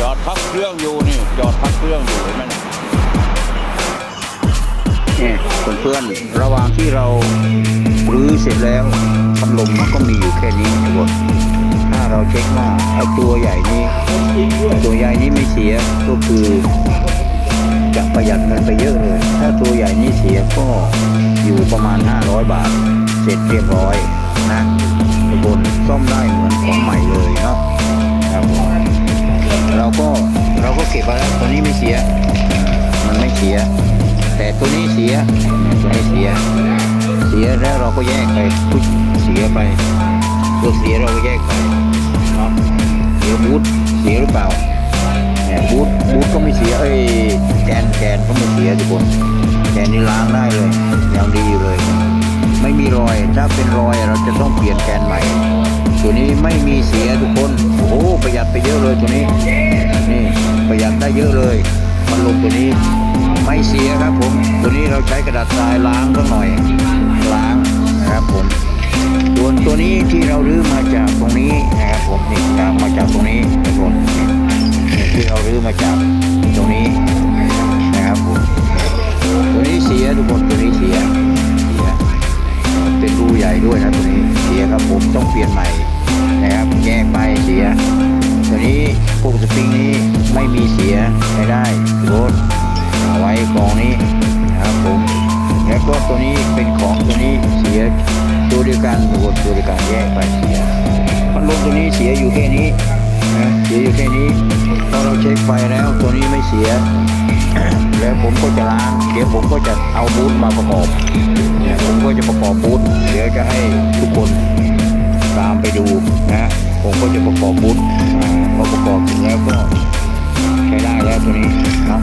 จอดพักเครื่องอยู่นี่ จอดพักเครื่องอยู่เห็นไหมน่เนี่ยเพื่อนๆระหว่างที่เรารื้อเสร็จแล้วพัดลมมันก็มีอยู่แค่นี้ทุกคนถ้าเราเช็คว่าไอ้ตัวใหญ่นี้ตัวใหญ่นี้ไม่เสียก็คือจะประหยัดเงินไปเยอะเลย ถ้าตัวใหญ่นี้เสียก็อยู่ประมาณ 500 บาท เสร็จเรียบร้อยนะทุกคนซ่อมได้เหมือนของใหม่เลยเนาะครับผม เราก็เราก็เก็บไว้แล้วตัวนี้ไม่เสีย มันไม่เสีย แต่ตัวนี้เสียตัวนี้เสีย เสียแล้วเราก็แยกไปเสียไป ตัวเสียเราก็แยกไปเนาะเดี๋ยบูทเสียหรือเปล่าเนี่ยบูทบูทก็ไม่เสียเอ้ยแกนแกนก็ไม่เสียทุกคนแกนนี่ล้างได้เลยยังดีอยู่เลย ไม่มีรอยถ้าเป็นรอยเราจะต้องเปลี่ยนแกนใหม่ตัวนี้ไม่มีเสียทุกคน โอ้ประหยัดไปเยอะเลยตัวนี้ ประหยัดได้เยอะเลยมันลงตัวนี้ไม่เสียครับผม ตัวนี้เราใช้กระดาษทรายล้างก็หน่อยล้างนะครับผมส่วนตัวนี้ที่เรารื้อมาจากตรงนี้นะครับผมนี่ตามมาจากตรงนี้ทุกคนนี่นี่ที่เรารื้อมาจากตรงนี้นะครับผมตัวนี้เสียทุกคนตัวนี้เสียเสียเป็นรูใหญ่ด้วยนะตัวนี้เสียครับผมต้องเปลี่ยนใหม่นะครับแยกไปเสียตัวนี้พวกสปริงนี้ ตัวเดียวกันบวกตัวเดียวกันแยกไปเสียพันลมตัวนี้เสียอยู่แค่นี้นะเสียอยู่แค่นี้พอเราเช็คไฟแล้วตัวนี้ไม่เสีย แล้วผมก็จะล้างเดี๋ยวผมก็จะเอาบูทมาประกอบเนี่ยผมก็จะประกอบบูทเดี๋ยวจะให้ทุกคนตามไปดูนะผมก็จะประกอบบูทพอประกอบเสร็จแล้วก็ใช้ได้แล้วตัวนี้ครับ